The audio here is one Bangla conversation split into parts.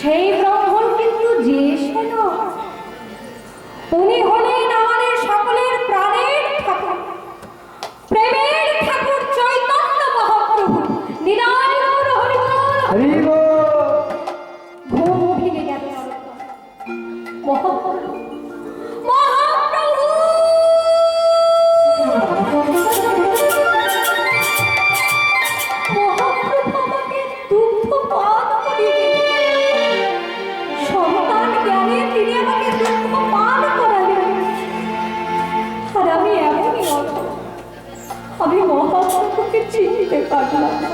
সেই ব্রাহ্মণ কিন্তু যে সে। উনি হলেন চিনতে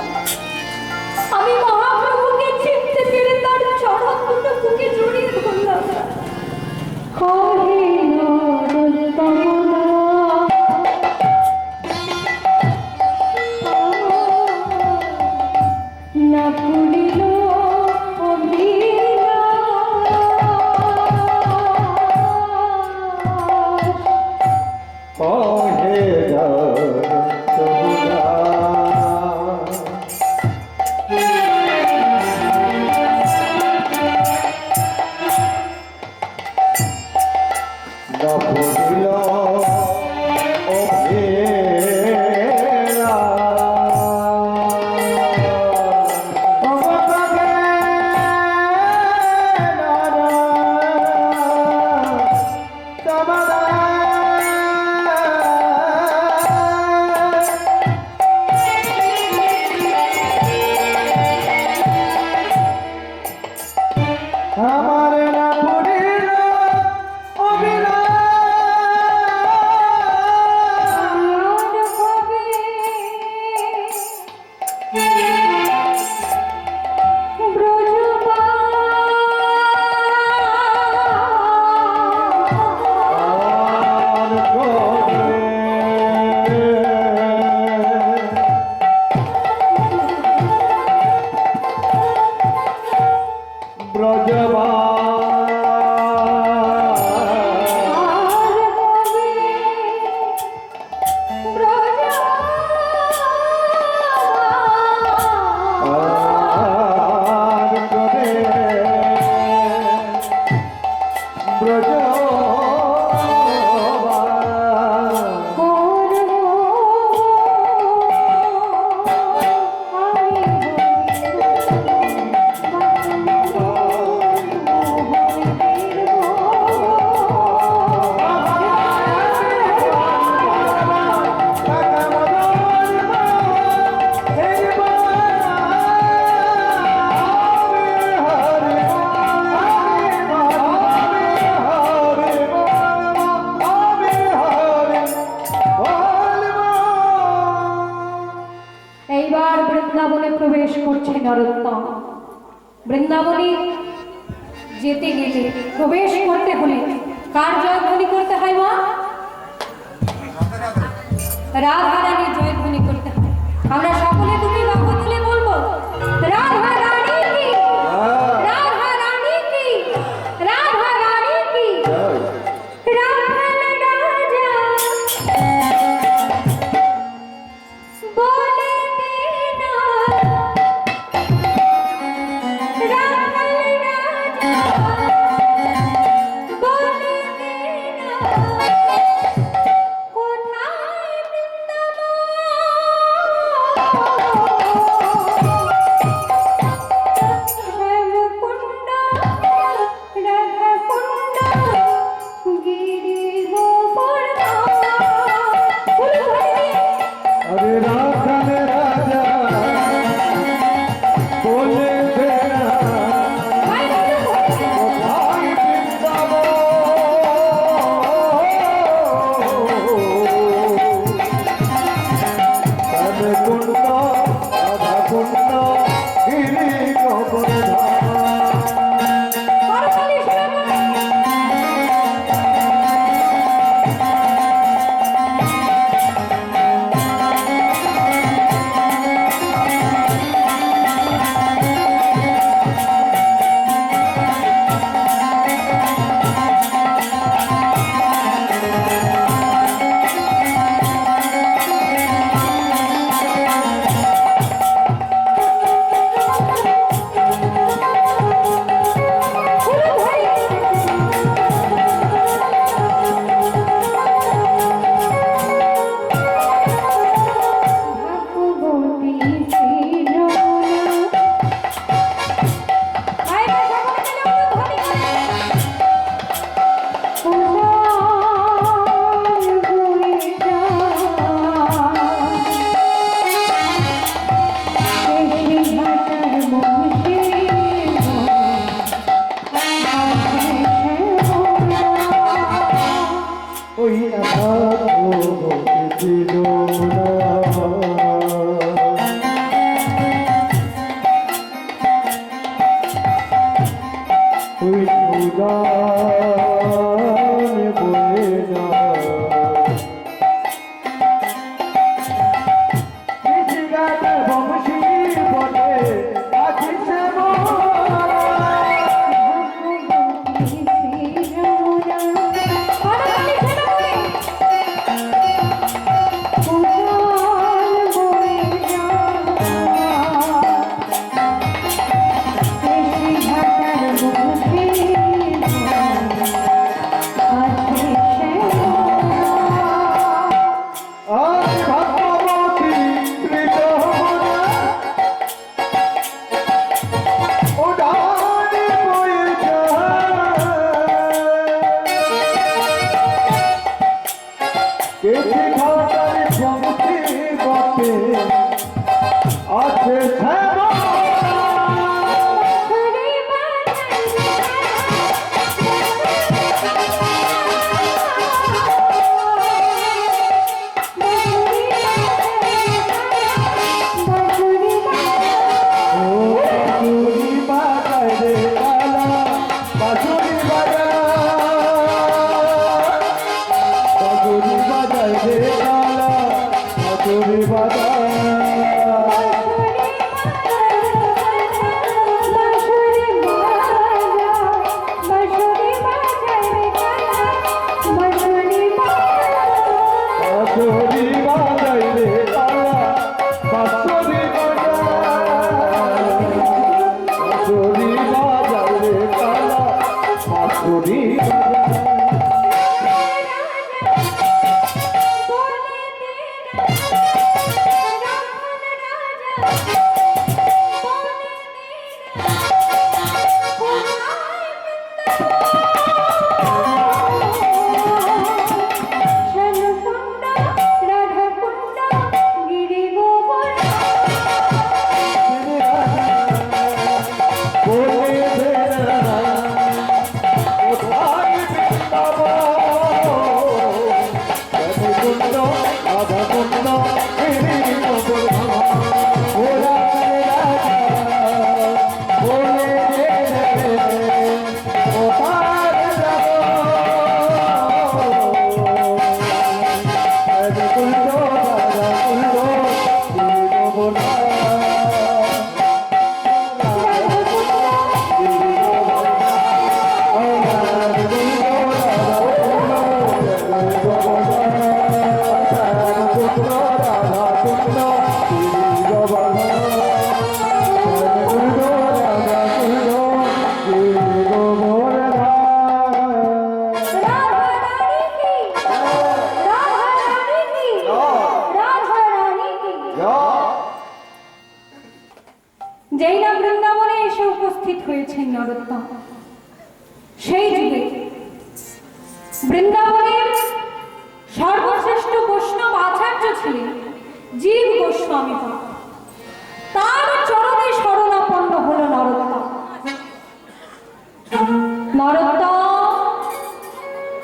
নরোত্তম,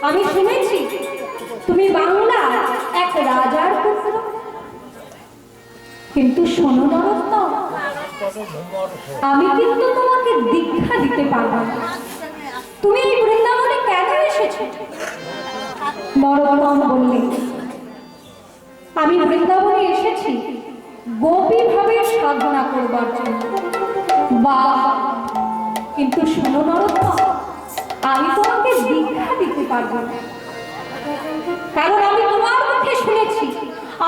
আমি শুনেছি তুমি বাংলার এক রাজার পুত্র। কিন্তু শোনো নরোত্তম, আমি কিন্তু তোমাকে দীক্ষা দিতে পারব তুমি এই বৃন্দাবনে কেন এসেছ? নরোত্তম বললেন আমি বৃন্দাবনে এসেছি গোপী ভাবে সাধনা করবার জন্য। বা কিন্তু শোনো নরোত্তম আমি তোমাকে দীক্ষা দিতে পারব না। কারণ আমি তোমার মুখে শুনেছি,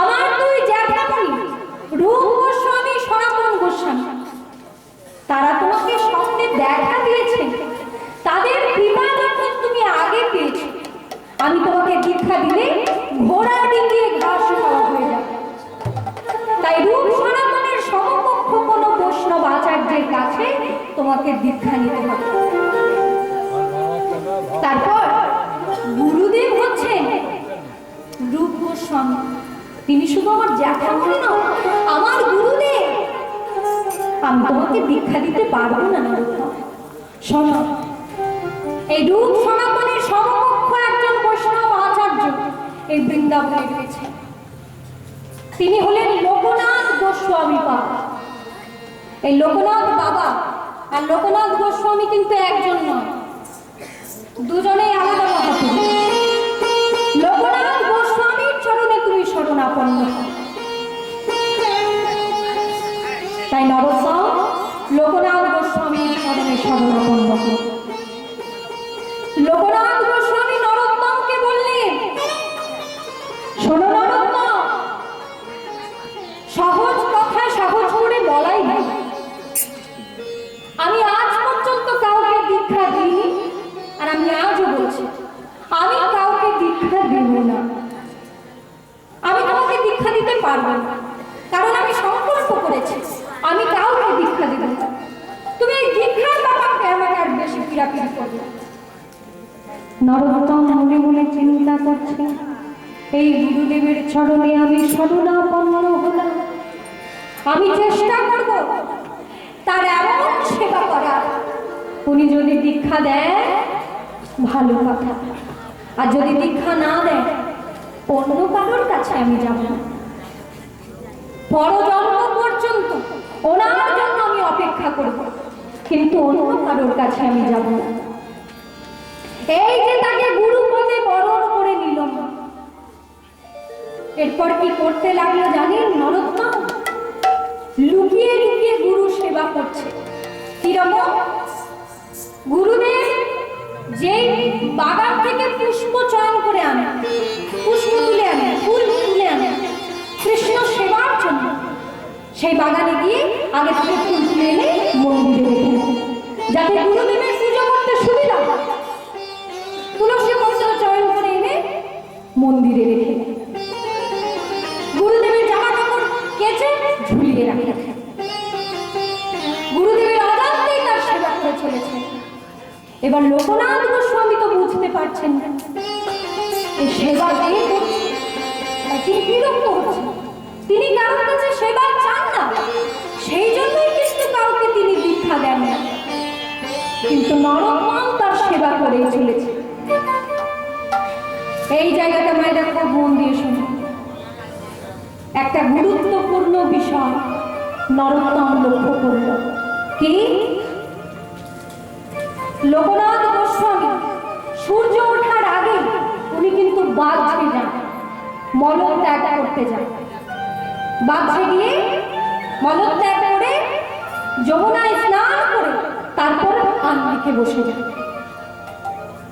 আমার দুই জ্যাঠামণি, রূপ গোস্বামী, সনাতন গোস্বামী। তারা তোমাকে স্বপ্নে দেখা দিয়েছে তাদের কৃপা যখন তুমি আগে পেয়েছ। আমি তোমাকে দীক্ষা দিলে ঘোড়া ডিঙ্গিয়ে ঘাস খাওয়া হয়ে যাবে। তাই রূপ সনাতনের সমকক্ষ কোনো বৈষ্ণব আচার্যের কাছে তোমাকে দীক্ষা নিতে হবে। তারপর গুরুদেব হচ্ছেন রূপ গোস্বামী। তিনি শুধু আমার জ্যাঠামণি নয় আমার গুরুদেব। আমি তোমাকে দীক্ষা দিতে পারব না, নরোত্তম। এই রূপ সনাতনের সমকক্ষ একজন বৈষ্ণব আচার্য এই বৃন্দাবনে রয়েছে। তিনি হলেন লোকনাথ গোস্বামী বাবা। এই লোকনাথ বাবা আর লোকনাথ গোস্বামী কিন্তু একজন নয় দুজনেই আলাদা মহাপুরুষ এই গুরুদেবের চরণে আমি শরণাপন্ন হলাম। আমি চেষ্টা করব তার এমন সেবা করার। উনি যদি দীক্ষা দেয়, ভালো কথা। আর যদি দীক্ষা না দেয়, অন্য কারোর কাছে আমি যাব না। পরজন্ম পর্যন্ত ওনার জন্য আমি অপেক্ষা করব, কিন্তু অন্য কারোর কাছে আমি যাব না। এই যে এরপর কি করতে লাগল জানেন, নরোত্তম? লুকিয়ে লুকিয়ে গুরু সেবা করছে। কীরকম? গুরুদেব, যেই বাগান থেকে পুষ্প চয়ন করে আনে, পুষ্প তুলে আনে, ফুল তুলে আনে, কৃষ্ণ সেবার জন্য, সেই বাগানে গিয়ে আগে থেকে ফুল তুলে এনে মন্দিরে যাতে গুরুদেবের এবার লোকনাথ গোস্বামী তো বুঝতে পারছেন। সেবা তিনি কারোর কাছে সেবা চান না, সেই জন্যই কিন্তু কাউকে তিনি দীক্ষা দেন না। কিন্তু নরকম তার সেবা করেই চলেছে। এই জায়গাটা মায়েরা খুব মন দিয়ে শুনুন। একটা গুরুত্বপূর্ণ বিষয় নরোত্তম লক্ষ্য করল। কি? লোকনাথ গোস্বামী, সূর্য ওঠার আগে উনি কিন্তু বাঘে যান, মলত্যাগ করতে যান। বাঘে গিয়ে মলত্যাগ করে যমুনায় স্নান করে তারপর আন্নিকে বসে যান।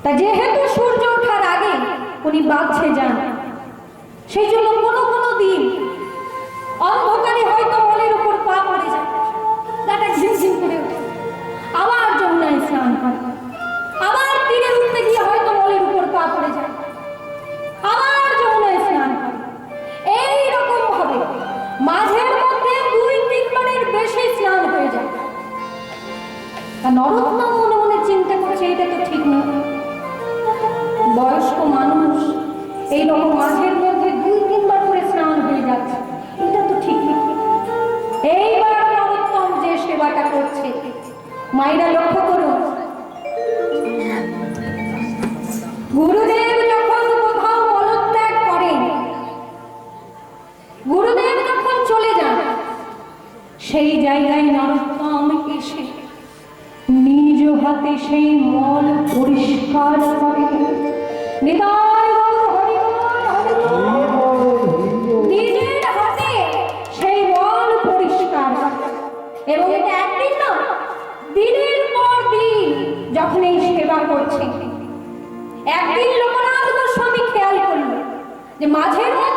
তা যেহেতু সূর্য ওঠার আগে উনি বাঘে যান, সেই জন্য কোনো কোনো দিন অন্ধকারে হয়তো মলের উপর পা পড়ে যায়, গাটা ঝিমঝিম করে স্নান করে। আবার তীরে উঠতে গিয়ে হয়তো মলের উপর পা পড়ে যায়। আবার করছে একদিন লোকনাথ গোস্বামী খেয়াল করল যে মাঝের মধ্যে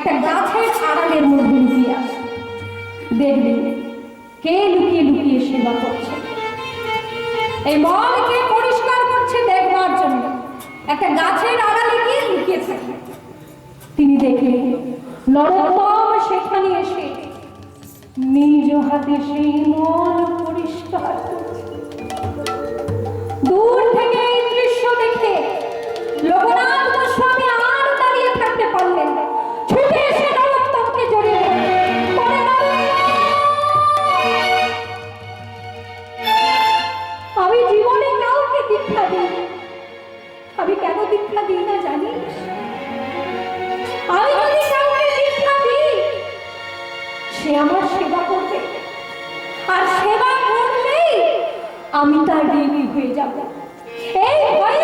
একটা গাছের আড়ালের মধ্যে লুকিয়ে আছে। দেখবেন কে লুকিয়ে লুকিয়ে সেবা করছে। এই মলকে পরিষ্কার করছে দেখবার জন্য। একটা গাছের আড়ালে গিয়ে লুকিয়ে থাকে। তিনি দেখলেন নরোত্তম সেখানে এসে নিজ হাতে সেই মল পরিষ্কার করছে। দূর থেকে আমি তার ঋণী হয়ে যাব। এই ভয়ে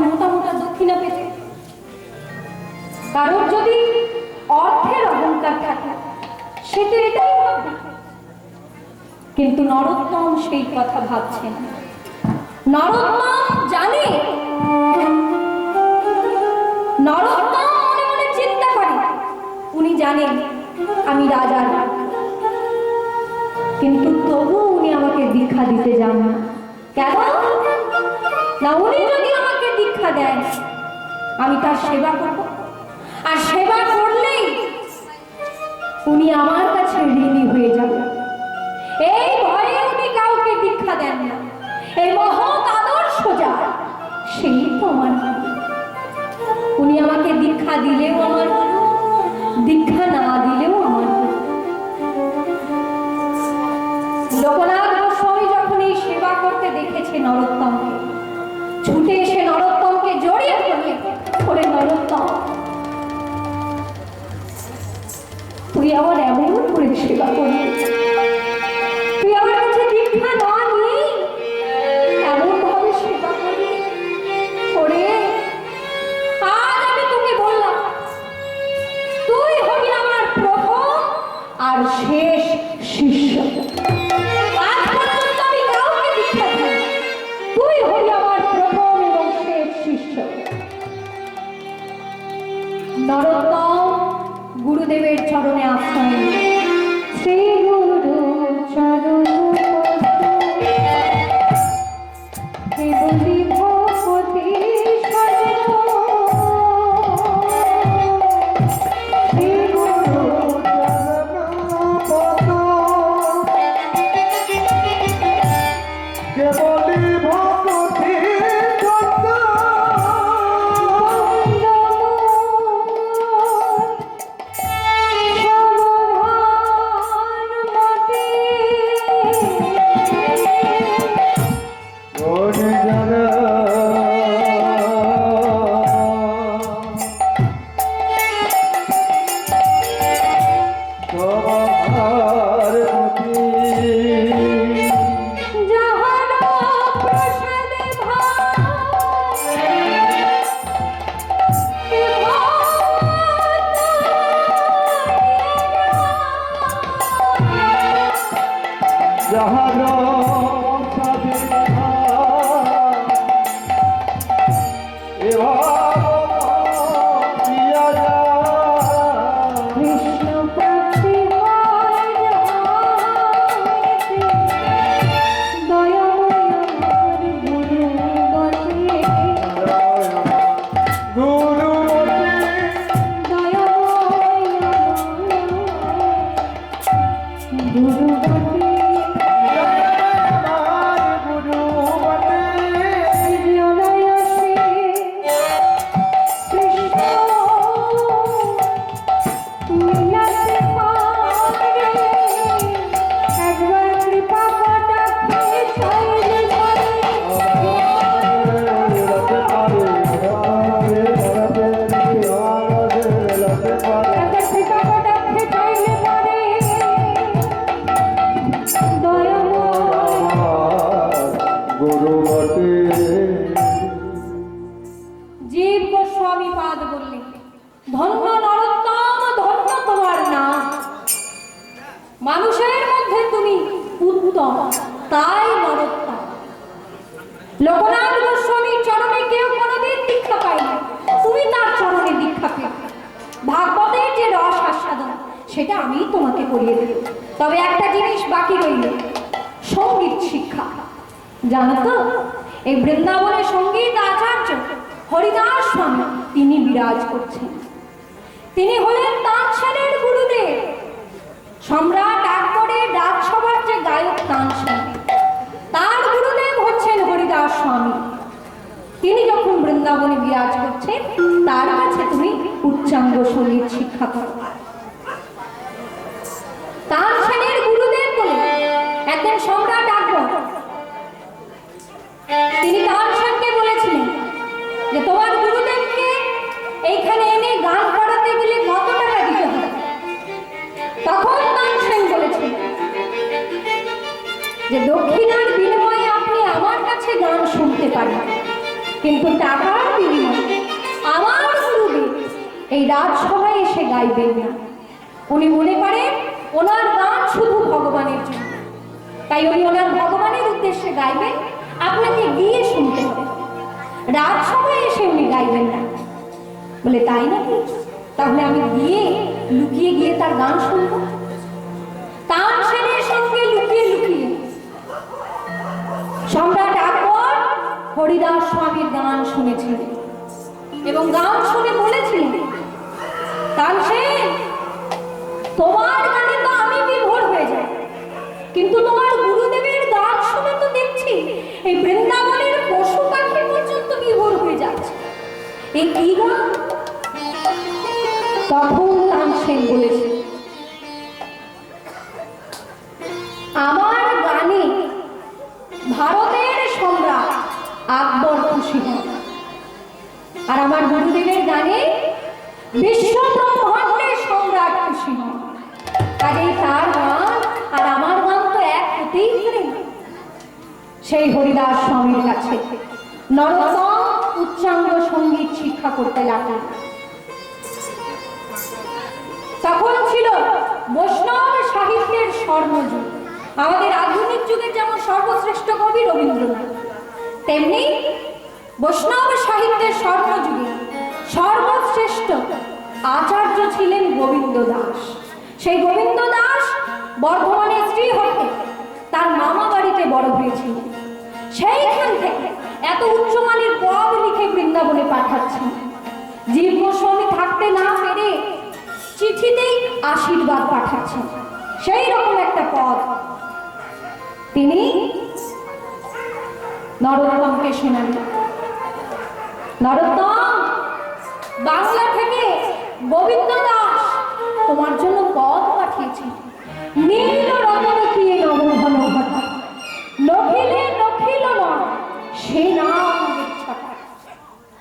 মোটা মোটা দক্ষিণা পেতে। কারোর যদি অর্থের অহংকার থাকে, সে তো এটাই ভাববে। কিন্তু নরোত্তম সেই কথা ভাবছে না নরোত্তম জানে। নরোত্তম মনে মনে চিন্তা করে। উনি জানেন, আমি রাজার। কিন্তু তবু উনি আমাকে দীক্ষা দিতে যান না। কেন? না উনি যদি দীক্ষা দেন আমি তার সেবা করব। আর সেবা করলেই উনি আমার কাছে ঋণী হয়ে যাবে। এই ভয়ে উনি কাউকে দীক্ষা দেন না। এই মহৎ আদর্শ যার, সেই তো আমার উনি আমাকে দীক্ষা দিলেও আমার দীক্ষা না দিলেও আমার লোকনাথ গোস্বামী যখন এই সেবা করতে দেখেছে নরোত্তমকে ধরিয়ে করে নরোত্তম তুই আমার এমন করে সেবা করলি কৃষ্ণ গুরু বটে তানসেনের গুরুদেব বলে একদিন সম্রাট আকবর। তিনি তানসেনকে বলেছিলেন যে, তোমার গুরুদেবকে এইখানে এনে গান করাতে গেলে কত টাকা দিতে হবে? তখন তানসেন বলেছিলেন যে, দক্ষিণার বিনিময়ে আপনি আমার কাছে গান শুনতে পারেন কিন্তু টাকার বিনিময়ে আমার গুরুদেব এই রাজসভায় এসে গাইবেন না। উনি মনে করেন ওনার গান শুধু ভগবানের জন্য। তাই উনি ওনার ভগবানের উদ্দেশ্যে গাইবেন, আপনাকে গিয়ে শুনতে হবে। রাজসভায় এসে উনি গাইবেন না। বলে, তাই নাকি? তাহলে আমি গিয়ে লুকিয়ে গিয়ে তার গান শুনব। সম্রাট আকবর হরিদাস স্বামীর গান শুনেছিলেন এবং গান শুনে বলেছিলেন তোমার কিন্তু তোমার গুরুদেবের গান শুনে তো দেখছি এই বৃন্দাবনের পশু পাখি পর্যন্ত বিভোর হয়ে যাচ্ছে। এই কি গান? তখন তানসেন বলেছে, আমার গানে ভারতের সম্রাট আকবর খুশি আর আমার গুরুদেবের গানে বিশ্ব ব্রহ্মাণ্ডের সম্রাট খুশি হন সেই হরিদাস স্বামীর কাছে। উচ্চাঙ্গ সংগীত শিক্ষা করতে লাগলেন। তখন ছিল বৈষ্ণব সাহিত্যের স্বর্ণযুগ। আমাদের আধুনিক যুগের যেমন সর্বশ্রেষ্ঠ কবি রবীন্দ্রনাথ, তেমনি বৈষ্ণব সাহিত্যের স্বর্ণযুগে সর্বশ্রেষ্ঠ আচার্য ছিলেন গোবিন্দ দাস সেই গোবিন্দ দাস বর্ধমানের শ্রী হতে তার মামা বাড়িতে বড় হয়েছিল সেইখান থেকে এত উচ্চমানের পদ লিখে বৃন্দাবনে জীব গোস্বামী থাকতে না পেরে চিঠিতেই আশীর্বাদ পাঠাচ্ছেন সেই রকম একটা পদ। তিনি নরোত্তমকে শোনালেন নরোত্তম, বাংলা থেকে গোবিন্দ দাস তোমার জন্য পদ পাঠিয়েছি। নীল রতন সে নাম ছটা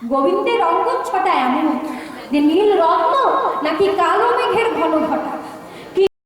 গোবিন্দের অঙ্গচ্ছটা এমন। যে নীল রত্ন নাকি কালো মেঘের ঘন ঘটা